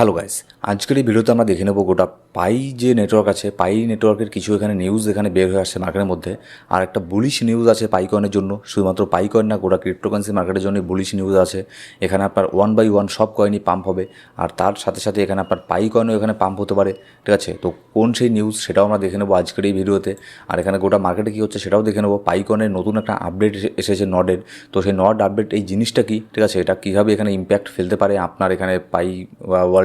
Hello guys, আজকের এই ভিডিওতে আমরা দেখে নেব গোটা পাই যে নেটওয়ার্ক আছে, পাই নেটওয়ার্কের কিছু এখানে নিউজ এখানে বের হয়ে আসছে মার্কেটের মধ্যে। আর একটা বুলিশ নিউজ আছে পাই কয়েনের জন্য, শুধুমাত্র পাই কয়েন না, গোটা ক্রিপ্টোকারেন্সি মার্কেটের জন্য বুলিশ নিউজ আছে। এখানে আপনার ওয়ান বাই ওয়ান সব কয়েনই পাম্প হবে, আর তার সাথে সাথে এখানে আপনার পাই কয়েনও এখানে পাম্প হতে পারে, ঠিক আছে? তো কোন সেই নিউজ সেটাও আমরা দেখে নেব আজকের এই ভিডিওতে। আর এখানে গোটা মার্কেটে কী হচ্ছে সেটাও দেখে নেব। পাই কয়েনের নতুন একটা আপডেট এসেছে নডের তো সেই নড আপডেট এই জিনিসটা কি, ঠিক আছে? এটা কীভাবে এখানে ইম্প্যাক্ট ফেলতে পারে আপনার এখানে পাই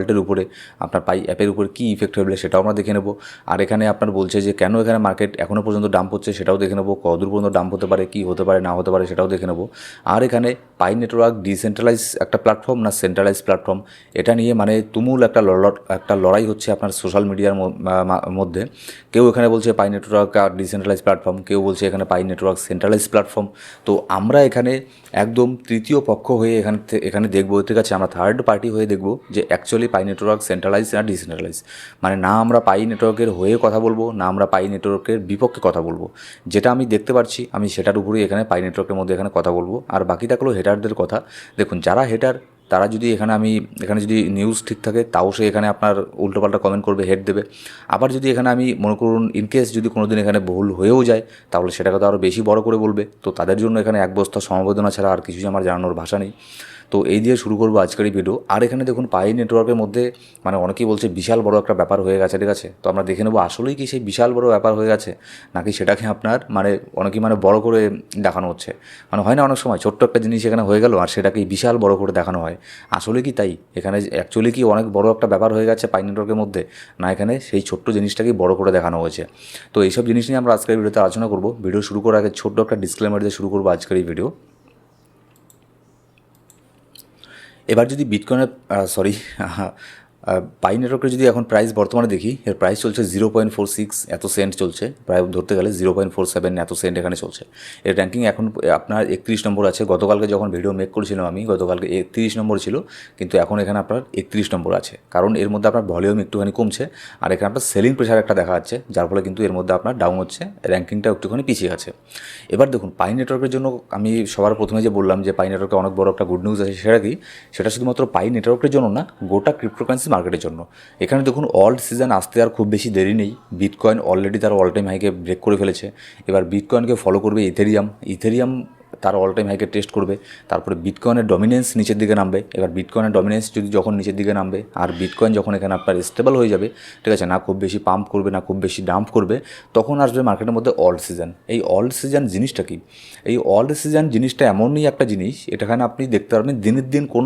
ওয়ার্ল্ডের উপরে, আপনার পাই অ্যাপের উপরে কী ইফেক্ট হবে সেটাও আমরা দেখে নেব। আর এখানে আপনার বলছে যে কেন এখানে মার্কেট এখনও পর্যন্ত ডাম্প হচ্ছে সেটাও দেখে নেব কদূর পর্যন্ত ডাম্প হতে পারে, কী হতে পারে, না হতে পারে সেটাও দেখে নেব। আর এখানে পাই নেটওয়ার্ক ডিসেন্ট্রালাইজ একটা প্ল্যাটফর্ম না সেন্ট্রালাইজ প্ল্যাটফর্ম? এটা নিয়ে মানে তুমুল একটা একটা লড়াই হচ্ছে আপনার সোশ্যাল মিডিয়ার মধ্যে। কেউ এখানে বলছে পাই নেটওয়ার্ক আর ডিসেন্ট্রালাইজ প্ল্যাটফর্ম, কেউ বলছে এখানে পাই নেটওয়ার্ক সেন্ট্রালাইজ প্ল্যাটফর্ম। তো আমরা এখানে একদম তৃতীয় পক্ষ হয়ে এখানে এখানে দেখব ঠিক আছে আমরা থার্ড পার্টি হয়ে দেখব যে অ্যাকচুয়ালি পাই নেটওয়ার্ক সেন্ট্রালাইজ না ডিসেন্ট্রালাইজ। মানে না আমরা পাই নেটওয়ার্কের হয়ে কথা বলব, না আমরা পাই নেটওয়ার্কের বিপক্ষে কথা বলব। যেটা আমি দেখতে পাচ্ছি আমি সেটার উপরেই এখানে পাই নেটওয়ার্কের মধ্যে এখানে কথা বলব। আর বাকি থাকল হেটারদের কথা। দেখুন, যারা হেটার তারা যদি এখানে আমি, এখানে যদি নিউজ ঠিক থাকে, তাও সে এখানে আপনার উল্টোপাল্টা কমেন্ট করবে হেড দেবে। আবার যদি এখানে আমি মনে করুন ইনকেস যদি কোনো দিন এখানে ভুল হয়েও যায়, তাহলে সেটাকে তো আরও বেশি বড় করে বলবে। তো তাদের জন্য এখানে এক বস্তা সমবেদনা ছাড়া আর কিছুই আমার জানানোর ভাষা নেই। তো এই দিয়ে শুরু করব আজকের এই ভিডিও আর এখানে দেখুন পাই নেটওয়ার্কের মধ্যে মানে অনেকেই বলছে বিশাল বড় একটা ব্যাপার হয়ে গেছে, ঠিক আছে? তো আমরা দেখে নেব, আসলেই কি সেই বিশাল বড় ব্যাপার হয়ে গেছে? নাকি সেটাকে আপনার মানে অনেকেই মানে বড় করে দেখানো হচ্ছে? মানে হয় না অনেক সময়, ছোট্ট একটা জিনিস এখানে হয়ে গেল আর সেটাকে বিশাল বড় করে দেখানো হয়। আসলে কি তাই? এখানে অ্যাকচুয়ালি কি অনেক বড় একটা ব্যাপার হয়ে গেছে পাই নেটওয়ার্কের মধ্যে? না, এখানে সেই ছোট্ট জিনিসটাকেই বড় করে দেখানো হয়েছে। তো এইসব জিনিস নিয়ে আমরা আজকের ভিডিওতে আলোচনা করব। ভিডিও শুরু করার আগে ছোট্ট একটা ডিসক্লেমার দিয়ে শুরু করব আজকের এই ভিডিও এবার যদি বিটকয়েনের সরি পাই নেটওয়ার্কের যদি এখন প্রাইস বর্তমানে দেখি, এর প্রাইস চলছে জিরো পয়েন্ট ফোর সিক্স এত সেন্ট চলছে। প্রায় ধরতে গেলে জিরো পয়েন্ট ফোর সেভেন এত সেন্ট এখানে চলছে। এর র্যাঙ্কিং এখন আপনার একত্রিশ নম্বর আছে। গতকালকে যখন ভিডিও মেক করেছিলাম আমি, গতকালকে একত্রিশ নম্বর ছিল, কিন্তু এখন এখানে আপনার একত্রিশ নম্বর আছে। কারণ এর মধ্যে আপনার ভলিউম একটুখানি কমছে, আর এখানে আপনার সেলিং প্রেশার একটা দেখা যাচ্ছে, যার ফলে কিন্তু এর মধ্যে আপনার ডাউন হচ্ছে র্যাঙ্কিংটা একটুখানি পিছিয়ে আছে। এবার দেখুন পাই নেটওয়ার্কের জন্য আমি সবার প্রথমে যে বললাম যে পাই নেটওয়ার্কে অনেক বড় একটা গুড নিউজ আছে, সেটা কি? সেটা শুধুমাত্র পাই নেটওয়ার্কের জন্য না, গোটা ক্রিপ্টোকারেন্সি মার্কেটের জন্য। এখানে দেখুন অল্ড সিজন আসতে আর খুব বেশি দেরি নেই। বিটকয়েন অলরেডি তার অল টাইম হাইকে ব্রেক করে ফেলেছে। এবার বিটকয়েনকে ফলো করবে ইথেরিয়াম ইথেরিয়াম তার অল টাইম হাইকে টেস্ট করবে। তারপরে বিটকয়েনের ডমিনেন্স নিচের দিকে নামবে। এবার বিটকয়েনের ডমিনেন্স যদি যখন নিচের দিকে নামবে, আর বিটকয়েন যখন এখানে আপনার স্টেবল হয়ে যাবে, ঠিক আছে, না খুব বেশি পাম্প করবে, না খুব বেশি ডাম্প করবে, তখন আসবে মার্কেটের মধ্যে অল্ড সিজন এই অল্ড সিজন জিনিসটা কি? এই অল্ড সিজন জিনিসটা এমনই একটা জিনিস, এটাখানে আপনি দেখতে পারবেন দিনের দিন কোন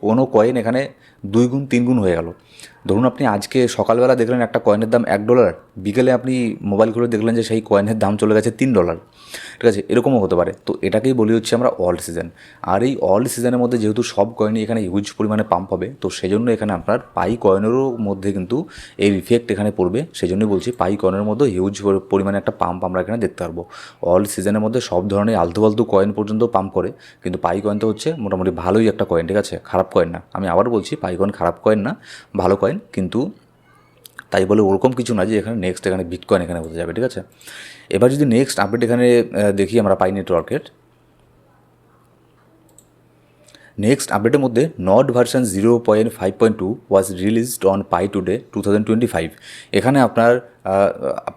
কোনো কয়েন এখানে দুই গুণ তিন গুণ হয়ে গেল। ধরুন আপনি আজকে সকালবেলা দেখলেন একটা কয়েনের দাম এক ডলার বিকেলে আপনি মোবাইল খুলে দেখলেন যে সেই কয়েনের দাম চলে গেছে তিন ডলার ঠিক আছে? এরকমও হতে পারে। তো এটাকেই বলি হচ্ছে আমরা অল্ড সিজন আর এই অল্ড সিজনের মধ্যে যেহেতু সব কয়েনই এখানে হিউজ পরিমাণে পাম্প হবে, তো সেজন্য এখানে আপনার পাই কয়েনেরও মধ্যে কিন্তু এই ইফেক্ট এখানে পড়বে। সেই জন্যই বলছি পাই কয়েনের মধ্যে হিউজ পরিমাণে একটা পাম্প আমরা এখানে দেখতে পারব। অল্ড সিজনের মধ্যে সব ধরনের আলতু ফালতু কয়েন পর্যন্ত পাম্প করে, কিন্তু পাই কয়েন তো হচ্ছে মোটামুটি ভালোই একটা কয়েন ঠিক আছে? খারাপ কয়েন না। আমি আবার বলছি পাই কয়েন খারাপ কয়েন না, ভালো কয়েন কিন্তু তাই বলে ওরকম কিছু না যে এখানে নেক্সট এখানে বিটকয়েন এখানে হতে যাবে, ঠিক আছে? এবার যদি নেক্সট আপডেট এখানে দেখি আমরা পাই নেটওয়ার্কের নেক্সট আপডেটের মধ্যে node version zero point five point two was released on Pi today two thousand twenty five এখানে আপনার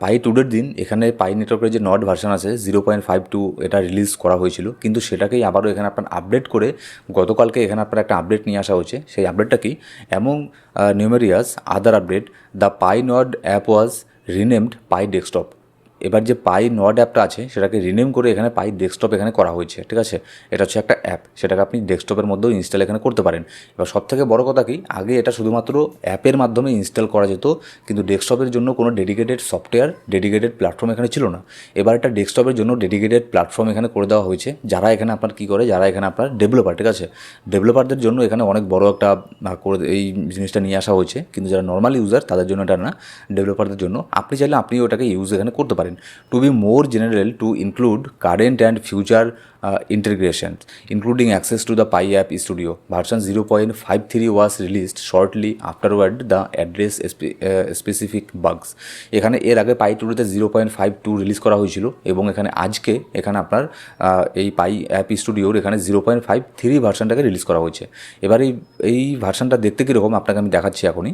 পাই টুডের দিন এখানে পাই নেটওয়ার্কের যে নট ভার্সন আছে জিরো পয়েন্ট ফাইভ টু এটা রিলিজ করা হয়েছিল। কিন্তু সেটাকেই আবারও এখানে আপনার আপডেট করে গতকালকে এখানে আপনার একটা আপডেট নিয়ে আসা হয়েছে। সেই আপডেটটা কি? এমন numerous other update the Pi node app was renamed Pi desktop এবার যে পাই নড অ্যাপটা আছে, সেটাকে রিনেম করে এখানে পাই ডেস্কটপ এখানে করা হয়েছে, ঠিক আছে? এটা হচ্ছে একটা অ্যাপ সেটাকে আপনি ডেস্কটপের মধ্যেও ইনস্টল এখানে করতে পারেন। এবার সব থেকে বড় কথা কি, আগে এটা শুধুমাত্র অ্যাপের মাধ্যমে ইনস্টল করা যেত, কিন্তু ডেস্কটপের জন্য কোনো ডেডিকেটেড সফটওয়্যার ডেডিকেটেড প্ল্যাটফর্ম এখানে ছিল না। এবার এটা ডেস্কটপের জন্য ডেডিকেটেড প্ল্যাটফর্ম এখানে করে দেওয়া হয়েছে, যারা এখানে আপনার কী করে, যারা এখানে আপনার ডেভেলপার ঠিক আছে? ডেভেলপারদের জন্য এখানে অনেক বড় একটা করে এই জিনিসটা নিয়ে আসা হয়েছে, কিন্তু যারা নর্মাল ইউজার তাদের জন্য এটা না ডেভেলপারদের জন্য। আপনি চাইলে আপনিও ওটাকে ইউজ এখানে করতে পারেন। পারেন to be more general to include current and future integration including access to the Pi app studio version zero point five three was released shortly afterward the address specific bugs এখানে এর আগে Pi টুতে zero point five two release করা হয়েছিল, এবং এখানে আজকে এখানে আপনার এই পাই অ্যাপ স্টুডিওর এখানে জিরো পয়েন্ট ফাইভ থ্রি ভার্সনটাকে রিলিজ করা হয়েছে। এবার এই এই ভার্সনটা দেখতে কীরকম, আপনাকে আমি দেখাচ্ছি এখনই।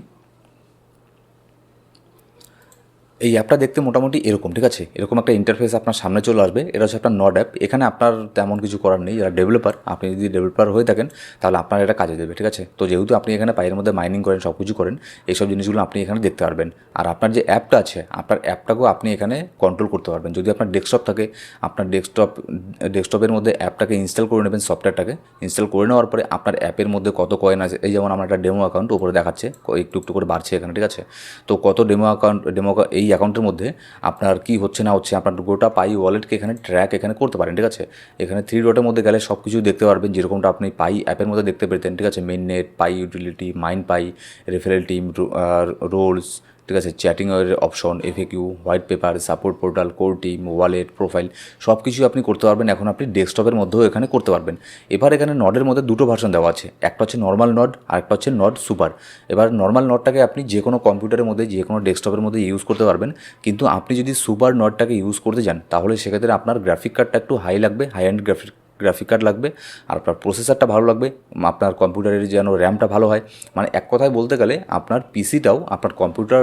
এই অ্যাপটা দেখতে মোটামুটি এরকম, ঠিক আছে? এরকম একটা ইন্টারফেস আপনার সামনে চলে আসবে। এটা হচ্ছে আপনার নড অ্যাপ এখানে আপনার তেমন কিছু করার নেই। যারা ডেভেলপার আপনি যদি ডেভেলপার হয়ে থাকেন, তাহলে আপনার এটা কাজে দেবে, ঠিক আছে? তো যেহেতু আপনি এখানে পায়ের মধ্যে মাইনিং করেন সব কিছু করেন, এইসব জিনিসগুলো আপনি এখানে দেখতে পারবেন। আর আপনার যে অ্যাপটা আছে, আপনার অ্যাপটাকেও আপনি এখানে কন্ট্রোল করতে পারবেন। যদি আপনার ডেস্কটপ থাকে, আপনার ডেস্কটপ ডেস্কটপের মধ্যে অ্যাপটাকে ইনস্টল করে নেবেন সফটওয়্যারটাকে ইনস্টল করে নেওয়ার পরে আপনার অ্যাপের মধ্যে কত কয়েন আছে, এই যেমন আমার একটা ডেমো অ্যাকাউন্ট উপরে দেখাচ্ছে একটু একটু করে বাড়ছে এখানে, ঠিক আছে? তো কত ডেমো অ্যাকাউন্ট ডেমো এই অ্যাকাউন্টের মধ্যে আপনার কি হচ্ছে না হচ্ছে, আপনার গোটা পাই ওয়ালেটকে এখানে ট্র্যাক এখানে করতে পারেন, ঠিক আছে? এখানে থ্রি ডটের মধ্যে গেলে সব কিছু দেখতে পারবেন, যেরকমটা আপনি পাই অ্যাপের মধ্যে দেখতে পেতেন, ঠিক আছে? Main net Pi utility mine Pi referral team roles ঠিক আছে চ্যাটিংয়ের option FAQ white paper support portal core team wallet profile সব কিছু আপনি করতে পারবেন। এখন আপনি ডেস্কটপের মধ্যেও এখানে করতে পারবেন। এবার এখানে নডের মধ্যে দুটো ভার্সন দেওয়া আছে। একটা হচ্ছে নর্মাল নড আর একটা হচ্ছে নড সুপার এবার নর্মাল নডটাকে আপনি যে কোনো কম্পিউটারের মধ্যে, যে কোনো ডেস্কটপের মধ্যে ইউজ করতে পারবেন। কিন্তু আপনি যদি সুপার নডটাকে ইউজ করতে যান তাহলে সেক্ষেত্রে আপনার গ্রাফিক কার্ডটা একটু হাই লাগবে high and graphic graphic card লাগবে, আর আপনার প্রসেসরটা ভালো লাগবে, আপনার কম্পিউটারের যেন র্যামটা ভালো হয়। মানে এক কথায় বলতে গেলে, আপনার পিসিটাও আপনার কম্পিউটার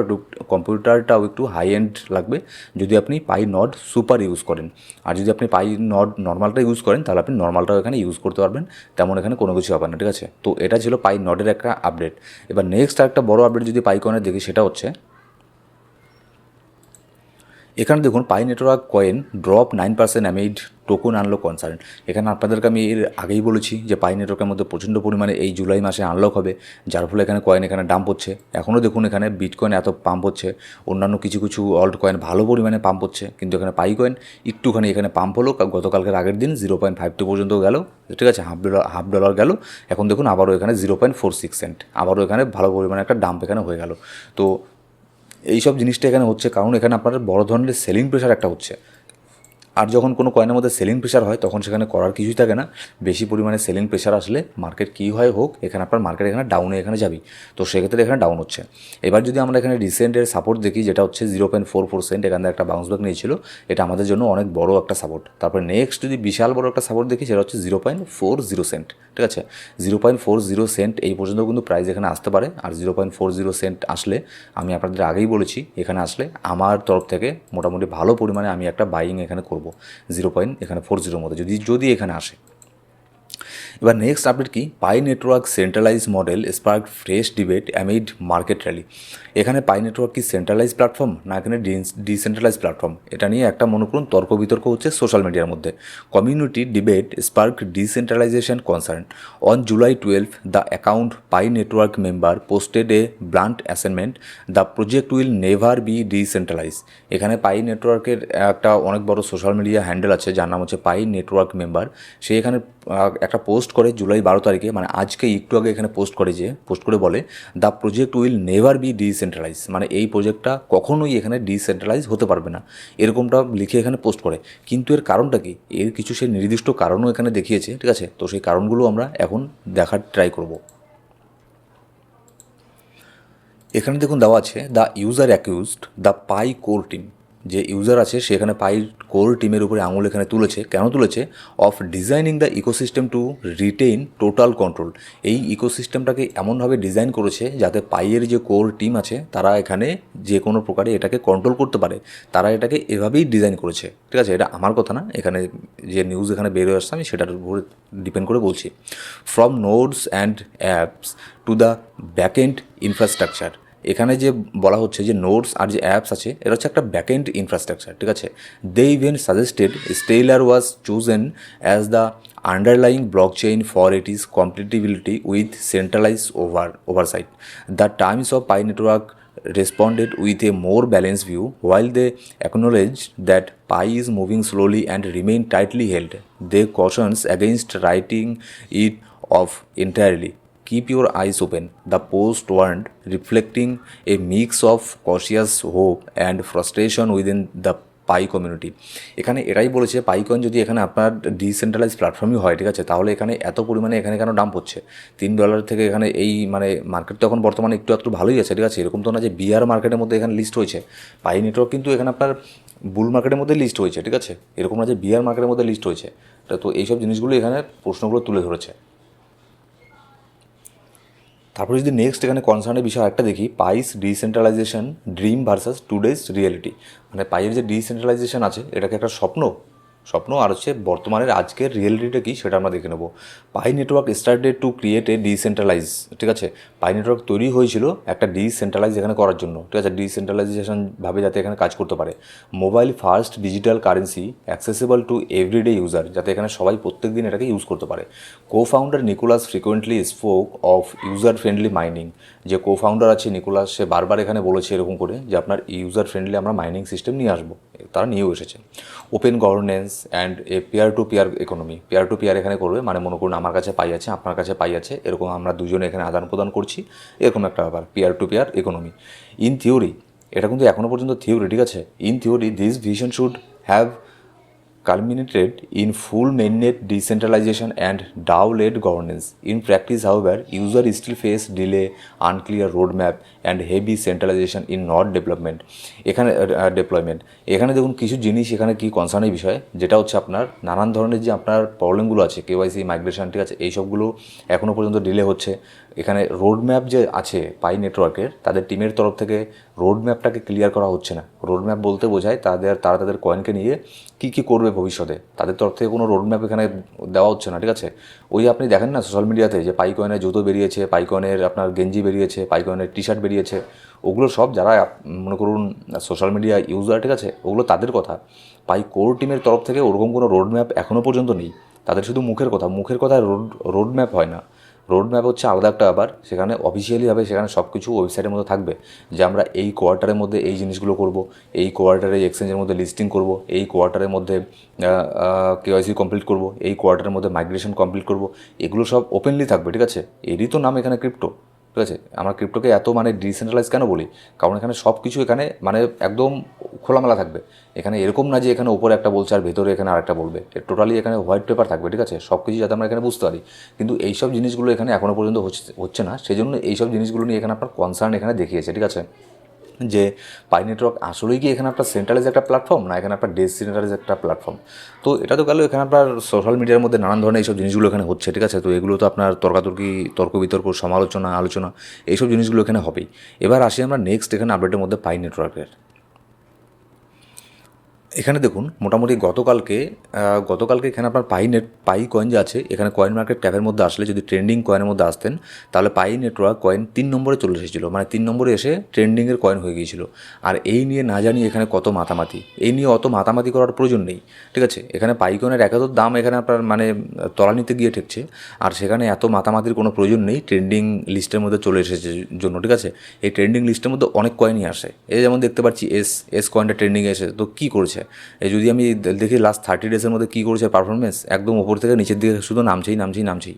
কম্পিউটারটাও একটু হাই এন্ড লাগবে, যদি আপনি পাই নড সুপার ইউজ করেন। আর যদি আপনি পাই নড নর্মালটা ইউজ করেন, তাহলে আপনি নর্মালটাও এখানে ইউজ করতে পারবেন, তেমন এখানে কোনো কিছু হবে না, ঠিক আছে? তো এটা ছিল পাই নডের একটা আপডেট এবার নেক্সট একটা বড় আপডেট যদি পাইকনের দেখি, সেটা হচ্ছে এখানে দেখুন Pi network coin drop nine percent amid token unlock concern এখানে আপনাদেরকে আমি এর আগেই বলেছি যে পাই নেটওয়ার্কের মধ্যে প্রচণ্ড পরিমাণে এই জুলাই মাসে আনলক হবে, যার ফলে এখানে কয়েন এখানে ডাম্প হচ্ছে। এখনও দেখুন, এখানে বিটকয়েন এত পাম্প হচ্ছে, অন্যান্য কিছু কিছু অল্ট কয়েন ভালো পরিমাণে পাম্প হচ্ছে, কিন্তু এখানে পাই কয়েন একটুখানি এখানে পাম্প হলো গতকালকের আগের দিন জিরো পয়েন্ট ফাইভ টু পর্যন্ত গেল, ঠিক আছে হাফ ডলার হাফ ডলার গেল, এখন দেখুন আবারও এখানে zero point four six cent আবারও এখানে ভালো পরিমাণে একটা ডাম্প এখানে হয়ে গেল। তো এই সব জিনিসটা এখানে হচ্ছে। কারণ এখানে আপনার বড় ধরনের সেলিং প্রেশার একটা হচ্ছে। আর যখন কোনো কয়েনের মধ্যে সেলিং প্রেশার হয়, তখন সেখানে করার কিছুই থাকে না। বেশি পরিমাণে সেলিং প্রেশার আসলে মার্কেট কী হয় হোক, এখানে আপনার মার্কেট এখানে ডাউনে এখানে যাবি তো সেক্ষেত্রে এখানে ডাউন হচ্ছে। এবার যদি আমরা এখানে রিসেন্টের সাপোর্ট দেখি, যেটা হচ্ছে জিরো পয়েন্ট ফোর পার্সেন্ট এখান একটা বাউন্স ব্যাক নিয়েছিল, এটা আমাদের জন্য অনেক বড় একটা সাপোর্ট তারপরে নেক্সট যদি বিশাল বড় একটা সাপোর্ট দেখি, সেটা হচ্ছে zero point four zero cent ঠিক আছে? Zero point four zero cent এই পর্যন্ত কিন্তু প্রাইস এখানে আসতে পারে। আর zero point four zero cent আসলে, আমি আপনাদের আগেই বলেছি, এখানে আসলে আমার তরফ থেকে মোটামুটি ভালো পরিমাণে আমি একটা বাইং এখানে করব। জিরো পয়েন্ট এখানে ফোর জিরোর মধ্যে। যদি যদি এখানে আসে। এবার নেক্সট আপডেট কি? Pi network centralise model spark fresh debate amid market rally এখানে পাই নেটওয়ার্ক কি সেন্ট্রালাইজ প্ল্যাটফর্ম না এখানে ডিসেন্ট্রালাইজ প্ল্যাটফর্ম এটা নিয়ে একটা মনে করুন তর্ক বিতর্ক হচ্ছে সোশ্যাল মিডিয়ার মধ্যে। Community debate spark decentralisation concern on July twelve the account Pi network member posted a blunt assignment the project will never be decentralise এখানে পাই নেটওয়ার্কের একটা অনেক বড় সোশ্যাল মিডিয়া হ্যান্ডেল আছে, যার নাম হচ্ছে পাই নেটওয়ার্ক মেম্বার সে এখানে একটা পোস্ট করে জুলাই বারো তারিখে মানে আজকে একটু আগে এখানে পোস্ট করে যে, পোস্ট করে বলে, the project will never be decentralise মানে এই প্রজেক্টটা কখনোই এখানে ডিসেন্ট্রালাইজ হতে পারবে না। এরকমটা লিখে এখানে পোস্ট করে। কিন্তু এর কারণটা কি? এর কিছু সেই নির্দিষ্ট কারণও এখানে দেখিয়েছে, ঠিক আছে? তো সেই কারণগুলো আমরা এখন দেখার ট্রাই করব। এখানে দেখুন দেওয়া আছে, the user accused the Pi core team. যে ইউজার আছে সেখানে পাই কোর টিমের উপরে আঙুল এখানে তুলেছে। কেন তুলেছে? Of designing the ecosystem to retain total control এই ইকোসিস্টেমটাকে এমনভাবে ডিজাইন করেছে যাতে পাইয়ের যে কোর টিম আছে, তারা এখানে যে কোনো প্রকারে এটাকে কন্ট্রোল করতে পারে। তারা এটাকে এভাবেই ডিজাইন করেছে। ঠিক আছে? এটা আমার কথা না। এখানে যে নিউজ এখানে বেরোয় আসছে, আমি সেটার উপরে ডিপেন্ড করে বলছি। From nodes and apps to the backend infrastructure এখানে যে বলা হচ্ছে যে নোটস আর যে অ্যাপস আছে, এটা হচ্ছে একটা ব্যাকএন্ড ইনফ্রাস্ট্রাকচার ঠিক আছে? They even suggested stellar was chosen as the underlying block chain for it is compatibility with centralise over oversight the times of Pi network responded with a more balanced view, while they acknowledge that pi is moving slowly and remain tightly held. They cautions against writing it off entirely. Keep your eyes open. The post warned reflecting a mix of cautious hope and frustration within the Pi community এখানে এটাই বলেছে পাইকন যদি এখানে আপনার decentralise প্ল্যাটফর্মই হয়, ঠিক আছে? তাহলে এখানে এত পরিমাণে এখানে কেন ডাম্প হচ্ছে? তিন ডলার থেকে এখানে এই মানে মার্কেট তো এখন বর্তমানে একটু একটু ভালোই আছে, ঠিক আছে? এরকম তো না যে বিআর মার্কেটের মধ্যে এখানে লিস্ট হয়েছে। পাই নেটওয়ার্ক কিন্তু এখানে আপনার বুল মার্কেটের মধ্যে লিস্ট হয়েছে, ঠিক আছে? এরকম না যে বিআর মার্কেটের মধ্যে লিস্ট হয়েছে। তো এইসব জিনিসগুলো এখানে প্রশ্নগুলো তুলে ধরেছে। তারপরে যদি নেক্সট এখানে কনসার্নের বিষয় একটা দেখি Pi's decentralisation dream versus today's reality মানে পাইয়ের যে ডিসেন্ট্রালাইজেশন আছে, এটাকে একটা স্বপ্ন স্বপ্ন আর হচ্ছে বর্তমানের আজকের রিয়েলিটিটা কী সেটা আমরা দেখে নেব। Pi network started to create a decentralise ঠিক আছে? পাই নেটওয়ার্ক তৈরি হয়েছিল একটা ডিসেন্ট্রালাইজ এখানে করার জন্য, ঠিক আছে? ডিসেন্ট্রালাইজেশন ভাবে যাতে এখানে কাজ করতে পারে। Mobile first digital currency accessible to everyday user যাতে এখানে সবাই প্রত্যেক দিন এটাকে ইউজ করতে পারে। Co founder Nicholas frequently spoke of user friendly mining যে কো ফাউন্ডার আছে নিকোলাস, সে বারবার এখানে বলেছে এরকম করে যে আপনার ইউজার ফ্রেন্ডলি আমরা মাইনিং সিস্টেম নিয়ে আসব। তারা নিয়েও এসেছে। Open governance and a peer to peer economy peer to peer এখানে করবে মানে মনে করুন আমার কাছে পাই আছে, আপনার কাছে পাই আছে, এরকম আমরা দুজনে এখানে আদান প্রদান করছি, এরকম একটা ব্যাপার peer to peer economy in theory এটা কিন্তু এখনও পর্যন্ত থিওরি ঠিক আছে? In theory this vision should have culminated in full mainnet decentralization and DAO-led governance. In practice, however, users still face delay, unclear roadmap, and heavy centralization in node development. এখানে deployment এখানে দেখুন কিছু জিনিস এখানে কি কনসার্নের বিষয় যেটা হচ্ছে আপনার নানান ধরনের যে আপনার প্রবলেমগুলো আছে কেওয়াইসি মাইগ্রেশন ঠিক আছে এইসবগুলো এখনও পর্যন্ত ডিলে হচ্ছে এখানে রোড ম্যাপ যে আছে পাই নেটওয়ার্কের তাদের টিমের তরফ থেকে রোড ম্যাপটাকে ক্লিয়ার করা হচ্ছে না। রোড ম্যাপ বলতে বোঝায় তাদের, তারা তাদের কয়েনকে নিয়ে কী কী করবে ভবিষ্যতে। তাদের তরফ থেকে কোনো রোড ম্যাপ এখানে দেওয়া হচ্ছে না, ঠিক আছে? ওই আপনি দেখেন না সোশ্যাল মিডিয়াতে যে পাই কয়েনের জুতো বেরিয়েছে পাই কয়েনের আপনার গেঞ্জি বেরিয়েছে পাই কয়েনের টি শার্ট বেরিয়েছে, ওগুলো সব যারা মনে করুন সোশ্যাল মিডিয়া ইউজার ঠিক আছে? ওগুলো তাদের কথা। পাই কোর টিমের তরফ থেকে ওরকম কোনো রোড ম্যাপ এখনও পর্যন্ত নেই। তাদের শুধু মুখের কথা। মুখের কথায় রোড রোড ম্যাপ হয় না। রোড ম্যাপ হচ্ছে আলাদা একটা ব্যাপার। সেখানে অফিসিয়ালিভাবে সেখানে সব কিছু ওয়েবসাইটের মধ্যে থাকবে যে আমরা এই কোয়ার্টারের মধ্যে এই জিনিসগুলো করব, এই কোয়ার্টারে এক্সচেঞ্জের মধ্যে লিস্টিং করব, এই কোয়ার্টারের মধ্যে কেওয়াইসি কমপ্লিট করব, এই কোয়ার্টারের মধ্যে মাইগ্রেশন কমপ্লিট করব, এগুলো সব ওপেনলি থাকবে, ঠিক আছে? এরই তো নাম এখানে ক্রিপ্টো ঠিক আছে? আমরা ক্রিপ্টোকে এত মানে ডিসেন্ট্রালাইজ কেন বলি? কারণ এখানে সব কিছু এখানে মানে একদম খোলামেলা থাকবে। এখানে এরকম না যে এখানে ওপরে একটা বলছে আর ভেতরে এখানে আরেকটা বলবে। টোটালি এখানে হোয়াইট পেপার থাকবে, ঠিক আছে? সব কিছু যাতে আমরা এখানে বুঝতে পারি। কিন্তু এইসব জিনিসগুলো এখানে এখনও পর্যন্ত হচ্ছে না। সেই জন্য এইসব জিনিসগুলো নিয়ে এখানে আপনার কনসার্ন এখানে দেখিয়েছে, ঠিক আছে? যে পাই নেটওয়ার্ক আসলেই কি এখানে আপনার সেন্ট্রালাইজ একটা প্ল্যাটফর্ম না এখানে আপনার ডেসেন্ট্রালাইজ একটা প্ল্যাটফর্ম তো এটা তো গেল এখানে আপনার সোশ্যাল মিডিয়ার মধ্যে নানান ধরনের এইসব জিনিসগুলো এখানে হচ্ছে, ঠিক আছে? তো এগুলো তো আপনার তর্কাতর্কি তর্ক বিতর্ক সমালোচনা, আলোচনা, এইসব জিনিসগুলো এখানে হবেই। এবার আসি আমরা নেক্সট এখানে আপডেটের মধ্যে পাই নেটওয়ার্কের। এখানে দেখুন, মোটামুটি গতকালকে গতকালকে এখানে আপনার পাই নেট পাই কয়েন যে আছে, এখানে কয়েন মার্কেট ট্যাবের মধ্যে আসলে যদি ট্রেন্ডিং কয়েনের মধ্যে আসতেন, তাহলে পাই নেটওয়ার্ক কয়েন তিন নম্বরে চলে এসেছিল। মানে তিন নম্বরে এসে ট্রেন্ডিংয়ের কয়েন হয়ে গিয়েছিল। আর এই নিয়ে না জানি এখানে কত মাতামাতি। এই নিয়ে অত মাতামাতি করার প্রয়োজন নেই। ঠিক আছে? এখানে পাই কয়েনের একাদর দাম এখানে আপনার মানে তলানিতে গিয়ে ঠেকছে। আর সেখানে এত মাতামাতির কোনো প্রয়োজন নেই ট্রেন্ডিং লিস্টের মধ্যে চলে এসেছে জন্য। ঠিক আছে? এই ট্রেন্ডিং লিস্টের মধ্যে অনেক কয়েনই আসে। এই যেমন দেখতে পাচ্ছি এস এস কয়েনটা ট্রেন্ডিংয়ে এসে তো কী করেছে? এই যদি আমি দেখি লাস্ট থার্টি ডেজের মধ্যে কী করেছে পারফরমেন্স একদম ওপর থেকে নিচের দিকে শুধু নামছেই নামছেই নামছেই।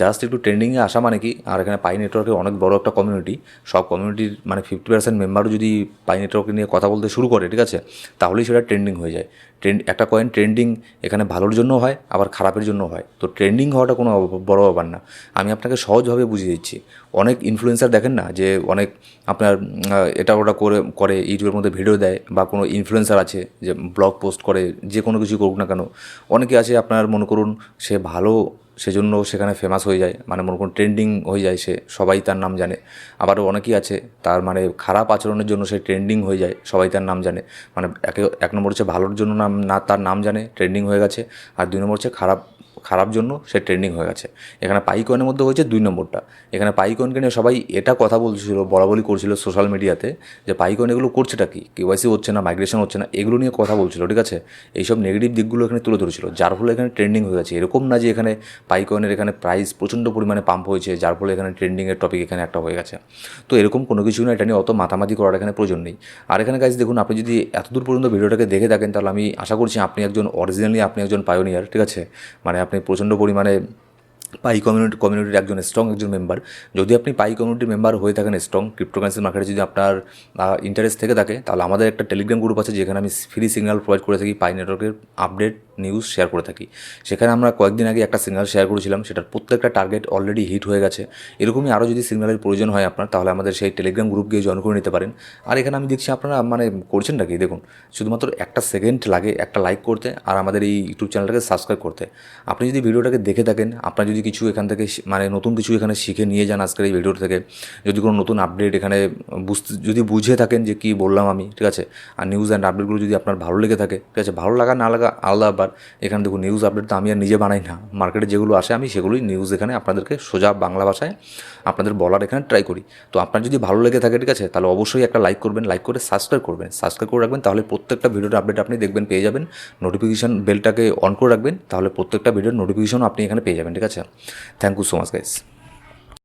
জাস্ট একটু ট্রেন্ডিংয়ে আসা মানে কি, আর এখানে পাই নেটওয়ার্কের অনেক বড় একটা কমিউনিটি সব কমিউনিটির মানে ফিফটি পার্সেন্ট মেম্বারও যদি পাই নেটওয়ার্ক নিয়ে কথা বলতে শুরু করে, ঠিক আছে? তাহলেই সেটা ট্রেন্ডিং হয়ে যায়। ট্রেন্ড একটা কয়েন ট্রেন্ডিং এখানে ভালোর জন্য হয়, আবার খারাপের জন্য হয়। তো ট্রেন্ডিং হওয়াটা কোনো বড় ব্যাপার না। আমি আপনাকে সহজভাবে বুঝিয়ে দিচ্ছি। অনেক ইনফ্লুয়েন্সার দেখেন না যে অনেক আপনার এটা ওটা করে করে ইউটিউবের মধ্যে ভিডিও দেয় বা কোনো ইনফ্লুয়েন্সার আছে যে ব্লগ পোস্ট করে, যে কোনো কিছু করুক না কেন। অনেকে আছে আপনার মনে করুন সে ভালো সেজন্য সেখানে ফেমাস হয়ে যায়। মানে মনে করুন ট্রেন্ডিং হয়ে যায় সে, সবাই তার নাম জানে। আবারও অনেকেই আছে, তার মানে খারাপ আচরণের জন্য সে ট্রেন্ডিং হয়ে যায়, সবাই তার নাম জানে। মানে একে, এক নম্বর হচ্ছে ভালোর জন্য নাম, না, তার নাম জানে ট্রেন্ডিং হয়ে গেছে। আর দুই নম্বর হচ্ছে খারাপ খারাপ জন্য সে ট্রেন্ডিং হয়ে গেছে। এখানে পাই কয়েনের মধ্যে হয়েছে দুই নম্বরটা। এখানে পাই কয়েনকে নিয়ে সবাই এটা কথা বলছিল বলা বলি করছিল সোশ্যাল মিডিয়াতে যে পাই কয়েন এগুলো করছেটা কি? কেওয়াইসি হচ্ছে না মাইগ্রেশন হচ্ছে না, এগুলো নিয়ে কথা বলছিল, ঠিক আছে? এইসব নেগেটিভ দিকগুলো এখানে তুলে ধরেছিল, যার ফলে এখানে ট্রেন্ডিং হয়ে গেছে। এরকম না যে এখানে পাই কয়েনের এখানে প্রাইস প্রচণ্ড পরিমাণে পাম্প হয়েছে, যার ফলে এখানে ট্রেন্ডিংয়ের টপিক এখানে একটা হয়ে গেছে। তো এরকম কোনো কিছু না, এটা নিয়ে অত মাতামাতি করার এখানে প্রয়োজন নেই। আর এখানে কাজ দেখুন, আপনি যদি এতদূর পর্যন্ত ভিডিওটাকে দেখে থাকেন, তাহলে আমি আশা করছি আপনি একজন অরিজিনালি আপনি একজন পায়োনিয়ার ঠিক আছে? মানে আপনি প্রচণ্ড পরিমাণে পাই কমিউনিটি কমিউনিটির একজন স্ট্রং একজন মেম্বার যদি আপনি পাই কমিউনিটির মেম্বার হয়ে থাকেন স্ট্রং ক্রিপ্টোকারেন্সি মার্কেটে যদি আপনার ইন্টারেস্ট থেকে থাকে, তাহলে আমাদের একটা টেলিগ্রাম গ্রুপ আছে, যেখানে আমি ফ্রি সিগন্যাল প্রোভাইড করে থাকি পাই নেটওয়ার্কের আপডেট নিউজ শেয়ার করে থাকি। সেখানে আমরা কয়েকদিন আগে একটা সিগনাল শেয়ার করেছিলাম, সেটার প্রত্যেকটা টার্গেট অলরেডি হিট হয়ে গেছে। এরকমই আরও যদি সিগনালের প্রয়োজন হয় আপনার, তাহলে আমাদের সেই টেলিগ্রাম গ্রুপ গিয়ে জয়েন করে নিতে পারেন। আর এখানে আমি দেখছি আপনারা মানে করছেন নাকি? দেখুন, শুধুমাত্র একটা সেকেন্ড লাগে একটা লাইক করতে আর আমাদের এই ইউটিউব চ্যানেলটাকে সাবস্ক্রাইব করতে। আপনি যদি ভিডিওটাকে দেখে থাকেন, আপনার যদি কিছু এখান থেকে মানে নতুন কিছু এখানে শিখে নিয়ে যান আজকের এই ভিডিও থেকে, যদি কোনো নতুন আপডেট এখানে বুঝতে, যদি বুঝে থাকেন যে কী বললাম আমি, ঠিক আছে? আর নিউজ অ্যান্ড আপডেটগুলো যদি আপনার ভালো লেগে থাকে, ঠিক আছে? ভালো লাগা না লাগা আলাদা ব্যাপার, এখানে দেখুন নিউজ আপডেট তো আমি আর নিজে বানাই না। মার্কেটে যেগুলো আসে, আমি সেগুলোই নিউজ এখানে আপনাদেরকে সোজা বাংলা ভাষায় আপনাদের বলার এখানে ট্রাই করি। তো আপনার যদি ভালো লেগে থাকে, ঠিক আছে, তাহলে অবশ্যই একটা লাইক করবেন লাইক করে সাবস্ক্রাইব করবেন। সাবস্ক্রাইব করে রাখবেন, তাহলে প্রত্যেকটা ভিডিওর আপডেট আপনি দেখবেন, পেয়ে যাবেন। নোটিফিকেশান বেলটাকে অন করে রাখবেন, তাহলে প্রত্যেকটা ভিডিওর নোটিফিকেশনও আপনি এখানে পেয়ে যাবেন, ঠিক আছে? Thank you so much guys